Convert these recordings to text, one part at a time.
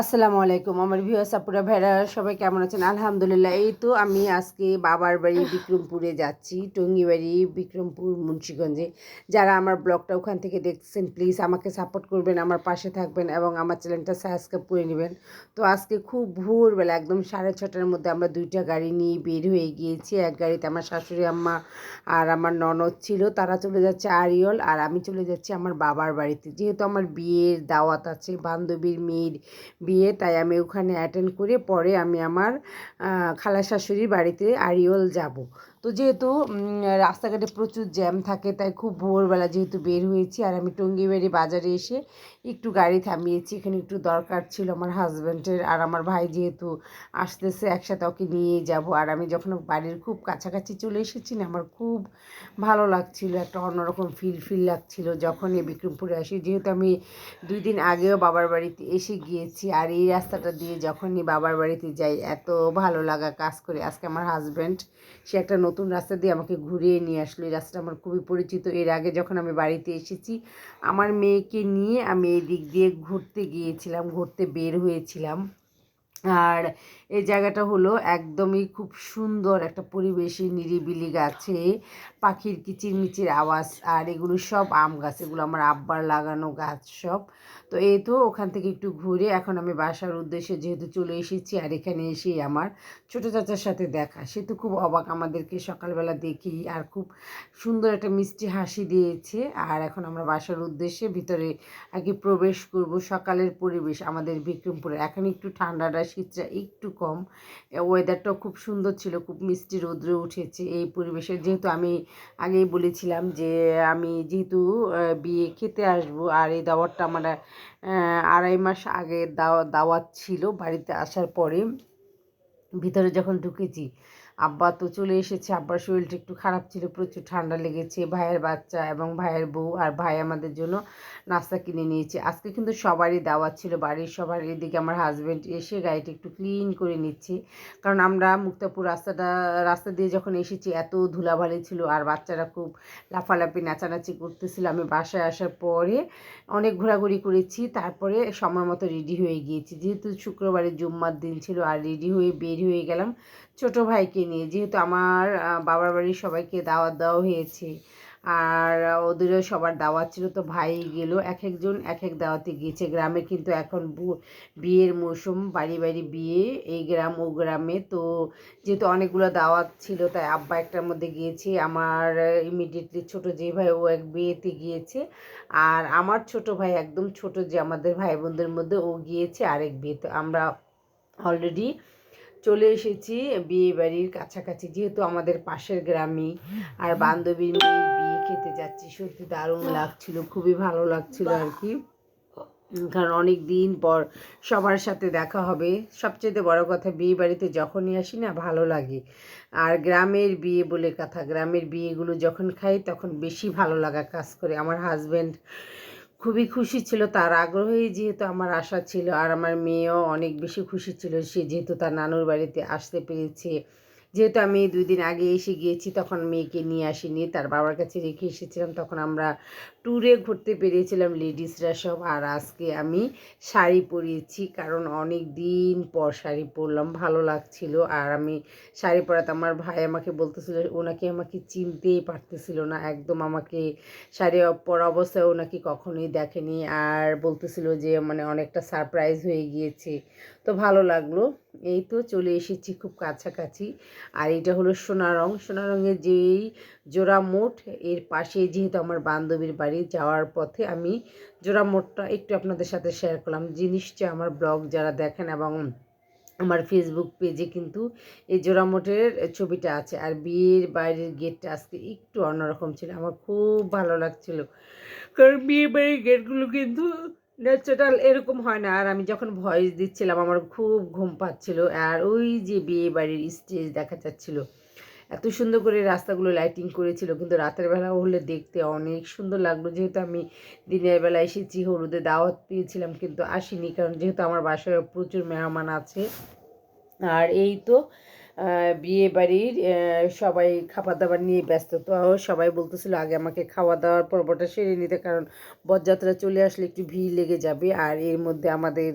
আসসালামু আলাইকুম, আমার ভিউ সাপুরা ভেড়া সবাই কেমন আছেন? আলহামদুলিল্লাহ, এই তো আমি আজকে বাবার বাড়ি বিক্রমপুরে যাচ্ছি টঙ্গিবাড়ি বিক্রমপুর, মুন্সিগঞ্জে। যারা আমার ব্লগটা ওখান থেকে দেখছেন প্লিজ আমাকে সাপোর্ট করবেন, আমার পাশে থাকবেন এবং আমার চ্যানেলটা সাবস্ক্রাইব করে নেবেন। তো আজকে খুব ভোরবেলা, একদম সাড়ে ছটার মধ্যে আমরা দুইটা গাড়ি নিয়ে বের হয়ে গিয়েছি। এক গাড়িতে আমার শাশুড়ি আম্মা আর আমার ননদ ছিল, তারা চলে যাচ্ছে আরিয়ল আর আমি চলে যাচ্ছি আমার বাবার বাড়িতে। যেহেতু আমার বিয়ের দাওয়াত আছে, বান্ধবীর মেয়ের বিয়ে তাই আমি ওখানে অ্যাটেন্ড করে পরে আমি আমার খালা শাশুড়ির বাড়িতে আরিওল যাব। তো যেহেতু রাস্তাঘাটে প্রচুর জ্যাম থাকে, তাই খুব ভোরবেলা যেহেতু বের হয়েছি আর আমি টঙ্গিবাড়ি বাজারে এসে একটু গাড়ি থামিয়েছি। এখানে একটু দরকার ছিল আমার হাজব্যান্ডের আর আমার ভাই যেহেতু আসতেছে, একসাথে ওকে নিয়ে যাব। আর আমি যখন বাড়ির খুব কাছাকাছি চলে এসেছি না, আমার খুব ভালো লাগছিল, একটা অন্যরকম ফিল ফিল লাগছিল যখন এই বিক্রমপুরে আসি। যেহেতু আমি দুই দিন আগেও বাবার বাড়িতে এসে গিয়েছি আর এই রাস্তাটা দিয়ে যখনই বাবার বাড়িতে যাই, এত ভালো লাগা কাজ করে। আজকে আমার হাজব্যান্ড, সে একটা নতুন রাস্তা দিয়ে আমাকে ঘুরিয়ে নিয়ে আসলো। এই রাস্তাটা আমার খুবই পরিচিত। এর আগে যখন আমি বাড়িতে এসেছি, আমার মেয়েকে নিয়ে আমি এই দিক দিয়ে ঘুরতে গিয়েছিলাম, ঘুরতে বের হয়েছিলাম। আর এই জায়গাটা হলো একদমই খুব সুন্দর একটা পরিবেশে নিরিবিলি গাছে, পাখির কিচিরমিচির আওয়াজ, আর এগুলো সব আম গাছ, এগুলো আমার আব্বার লাগানো গাছ সব। তো এই তো ওখান থেকে একটু ঘুরে এখন আমি বাসার উদ্দেশ্যে যেহেতু চলে এসেছি, আর এখানে এসেই আমার ছোটো চাচার সাথে দেখা। সে তো খুব অবাক আমাদেরকে সকালবেলা দেখি আর খুব সুন্দর একটা মিষ্টি হাসি দিয়েছে। আর এখন আমরা বাসার উদ্দেশ্যে ভিতরে আগে প্রবেশ করব সকালের পরিবেশ আমাদের বিক্রমপুরে। এখন একটু ঠান্ডাটা, শীতটা একটু কম। ওয়েদারটাও খুব সুন্দর ছিল, খুব মিষ্টি রৌদ্রে উঠেছে এই পরিবেশে। যেহেতু আমি আগেই বলেছিলাম যে, আমি যেহেতু বিয়ে খেতে আসব আর এই দাওয়াতটা আমার আড়াই মাস আগে দাওয়া, দাওয়াত ছিল বাড়িতে আসার পরে। ভিতরে যখন ঢুকেছি আব্বা তো চলে এসেছে, আব্বার শরীরটা একটু খারাপ ছিল, প্রচুর ঠান্ডা লেগেছে, ভাইয়ের বাচ্চা এবং ভাইয়ের বউ আর ভাই আমাদের জন্য নাস্তা কিনে নিয়েছে। আজকে কিন্তু সবারই দাওয়াত ছিল, বাড়ির সবার এদিকে আমার হাজব্যান্ড এসে গাড়িটা একটু ক্লিন করে নিচ্ছে। কারণ আমরা মুক্তাপুর রাস্তাটা, রাস্তা দিয়ে যখন এসেছি এত ধুলাভালি ছিল আর বাচ্চারা খুব লাফালাফি, নাচানাচি করতেছিল। আমি বাসায় আসার পরে অনেক ঘোরাঘুরি করেছি, তারপরে সময় মতো রেডি হয়ে গিয়েছি। যেহেতু শুক্রবারে জুম্মার দিন ছিল আর রেডি হয়ে বের হয়ে গেলাম ছোট ভাইকে নিয়ে। যেহেতু আমার বাবার বাড়ির সবাইকে দাওয়াত দেওয়া হয়েছে, আর ওদেরও সবার দাওয়াত ছিল, তো ভাই গেল এক একজন এক এক দাওয়াতে গিয়েছে। গ্রামে কিন্তু এখন বিয়ের মৌসুম, বাড়ি বাড়ি বিয়ে, এই গ্রাম ও গ্রামে। তো যেহেতু অনেকগুলো দাওয়াত ছিল, তাই আব্বা একটার মধ্যে গিয়েছে। আমার ইমিডিয়েটলি ছোট যে ভাই, ও এক বিয়েতে গিয়েছে। আর আমার ছোট ভাই একদম ছোট যে আমাদের ভাই বোনদের মধ্যে ও গিয়েছে আরেক বিয়েতে। আমরা অলরেডি চলে এসেছি বিয়ে বাড়ির কাছাকাছি, যেহেতু আমাদের পাশের গ্রামে। আর বান্ধবীর মেয়ের বিয়ে খেতে যাচ্ছি। সত্যি দারুণ লাগছিল, খুবই ভালো লাগছিল আর কি। কারণ অনেক দিন পর সবার সাথে দেখা হবে। সবচেয়ে বড় কথা, বিয়ে বাড়িতে যখনই আসি না, ভালো লাগে। আর গ্রামের বিয়ে বলে কথা, গ্রামের বিয়েগুলো যখন খাই, তখন বেশি ভালো লাগা কাজ করে। আমার হাজব্যান্ড খুবই খুশি ছিল, তার আগ্রহেই যেহেতু আমার আশা ছিল, আর আমার মেয়েও অনেক বেশি খুশি ছিল, সে যেহেতু তার নানুর বাড়িতে আসতে পেরেছে। যেহেতু আমি দুই দিন আগে এসে গিয়েছি, তখন মেয়েকে নিয়ে আসিনি। তার বাবার কাছে রেখে এসেছিলাম। তখন আমরা ট্যুরে ঘুরতে পেরিয়েছিলাম লেডিসরা সব। আর আজকে আমি শাড়ি পরিয়েছি, কারণ অনেক দিন পর শাড়ি পরলাম। ভালো লাগছিল। আর আমি শাড়ি পরাতে আমার ভাই আমাকে বলতেছিল ওনাকে আমাকে চিনতেই পারতেছিল না। একদম আমাকে শাড়ি পরা অবস্থায় ওনাকে কখনোই দেখেনি। আর বলতেছিল যে মানে অনেকটা সারপ্রাইজ হয়ে গিয়েছে। তো ভালো লাগল। এই তো চলে এসেছি খুব কাছাকাছি। আর এটা হলো সোনা রং সোনা রঙের যেই জোড়া মোট এর পাশে যেহেতু আমার বান্ধবীর বাড়ি যাওয়ার পথে আমি জোড়া মোটটা একটু আপনাদের সাথে শেয়ার করলাম। জিনিসটা আমার ব্লগ যারা দেখেন এবং আমার ফেসবুক পেজে কিন্তু এই জোড়া মোটের ছবিটা আছে। আর বিয়ের বাইরের গেটটা আজকে একটু অন্যরকম ছিল। আমার খুব ভালো লাগছিল। কারণ বিয়ে বাড়ির গেটগুলো কিন্তু ন্যাচারাল এরকম হয় না। আর আমি যখন ভয়েস দিচ্ছিলাম, আমার খুব ঘুম পাচ্ছিল। আর ওই যে বিয়ে বাড়ির স্টেজ দেখা যাচ্ছিল, এত সুন্দর করে রাস্তাগুলো লাইটিং করেছিল। কিন্তু রাতের বেলা হলে দেখতে অনেক সুন্দর লাগল। যেহেতু আমি দিনের বেলা এসেছি, হলুদে দাওয়াত পেয়েছিলাম, কিন্তু আসিনি। কারণ যেহেতু আমার বাসায় প্রচুর মেহমান আছে। আর এই তো বিয়ে বাড়ির সবাই খাবার দাবার নিয়ে ব্যস্ত। তো সবাই বলতেছিল, আগে আমাকে খাওয়া দাওয়ার পর্বটা সেরে নিতে, কারণ বরযাত্রা চলে আসলে একটু ভিড় লেগে যাবে। আর এর মধ্যে আমাদের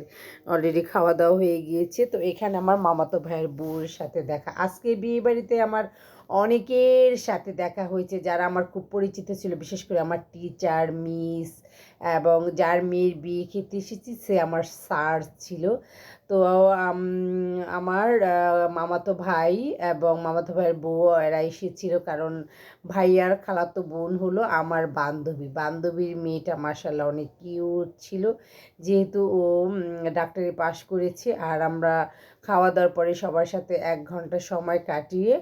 অলরেডি খাওয়া দাওয়া হয়ে গিয়েছে। তো এখানে আমার মামাতো ভাইয়ের বউর সাথে দেখা। আজকে বিয়ে বাড়িতে আমার অনেকের সাথে দেখা হয়েছে যারা আমার খুব পরিচিত ছিল, বিশেষ করে আমার টিচার মিস এবং যার মেয়ের বিয়ে খেতে এসেছি, সে আমার স্যার ছিল। তো আমার মামাতো ভাই এবং মামাতো ভাইয়ের বউ এরা এসেছিল কারণ ভাইয়ার খালাতো বোন হলো আমার বান্ধবী। বান্ধবীর মেয়েটা মাসাল্লাহ অনেক কিউট ছিল। যেহেতু ও ডাক্তারি পাশ করেছে আর আমরা খাওয়া দাওয়ার পরে সবার সাথে এক ঘণ্টা সময় কাটিয়ে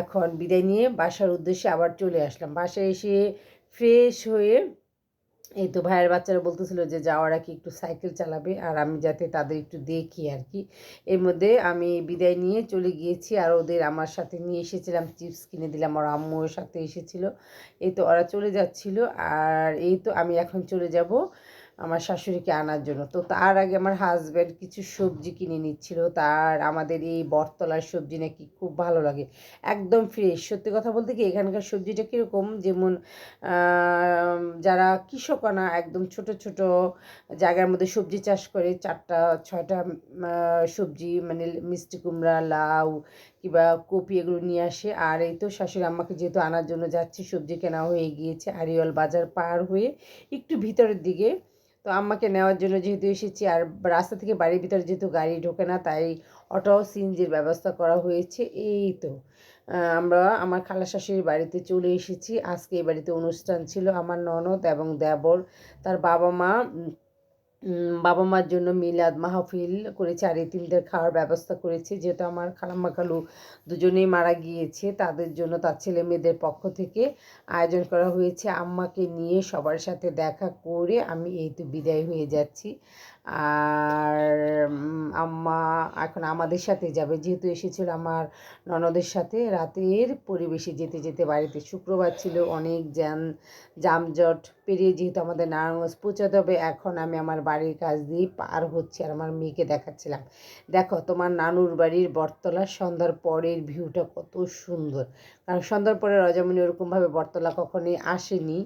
এখন বিদায় নিয়ে বাসার উদ্দেশ্যে আবার চলে আসলাম। বাসায় এসে ফ্রেশ হয়ে এই তো ভাইয়ের বাচ্চারা বলতেছিল যে যাওয়ার আগে একটু সাইকেল চালাবে? আর আমি যাতে তাদের একটু দেখি আর কি। এর মধ্যে আমি বিদায় নিয়ে চলে গিয়েছি আর ওদের আমার সাথে নিয়ে এসেছিলাম চিপস কিনে দিলাম। আর আম্মুর সাথে এসেছিল। এই তো ওরা চলে যাচ্ছিল। আর এই তো আমি এখন চলে যাব আমার শাশুড়িকে আনার জন্য। তো তার আগে আমার হাজব্যান্ড কিছু সবজি কিনে নিচ্ছিল। তার, আমাদের এই বটতলার সবজি নাকি খুব ভালো লাগে। একদম ফ্রেশ সত্যি কথা বলতে কি, এখানকার সবজিটা কীরকম? যেমন যারা কৃষকনা, একদম ছোট ছোট জায়গার মধ্যে সবজি চাষ করে, চারটা, ছয়টা সবজি মানে মিষ্টি কুমড়া, লাউ কিংবা কপি এগুলো নিয়ে আসে। আর এই তো শাশুড়ি আম্মাকে যেহেতু আনার জন্য যাচ্ছি, সবজি কেনা হয়ে গিয়েছে, আরিয়াল বাজার পার হয়ে একটু ভিতরের দিকে তো আম্মাকে নেওয়ার জন্য যেহেতু এসেছি আর রাস্তা থেকে বাড়ির ভিতরে যেহেতু গাড়ি ঢোকে না, তাই অটো সিএনজির ব্যবস্থা করা হয়েছে। এই তো আমরা আমার খালা শাশুড়ির বাড়িতে চলে এসেছি। আজকে এই বাড়িতে অনুষ্ঠান ছিল আমার ননদ এবং দেবর। তার বাবা মা বাবা মার জন্য মিলাদ মাহফিল করেছে আর এতিমদের খাওয়ার ব্যবস্থা করেছে। যেহেতু আমার খালাম্মা খালু দুজনেই মারা গিয়েছে, তাদের জন্য তার ছেলে মেয়েদের পক্ষ থেকে আয়োজন করা হয়েছে। আম্মাকে নিয়ে সবার সাথে দেখা করে আমি এই তো বিদায় হয়ে যাচ্ছি। আর আম্মা এখন আমাদের সাথে যাবে। যেহেতু এসেছিল আমার ননদের সাথে, রাতের পরিবেশে যেতে যেতে বাড়িতে শুক্রবার ছিল, অনেক জ্যাম যানজট পেরিয়ে যেহেতু আমাদের নারায়ণগঞ্জ পৌঁছাতে হবে, এখন আমি আমার বাড়ির কাছ দিয়ে পার হচ্ছি আর আমার মেয়েকে দেখাচ্ছিলাম। দেখো, তোমার নানুর বাড়ির বটতলা, সন্ধ্যার পরের ভিউটা কত সুন্দর। কারণ সন্ধ্যার পরে রজমণি ওরকমভাবে বটতলা কখনোই আসেনি,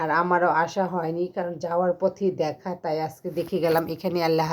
আর আমারও আসা হয়নি, কারণ যাওয়ার পথে দেখা, তাই আজকে দেখে গেলাম genial las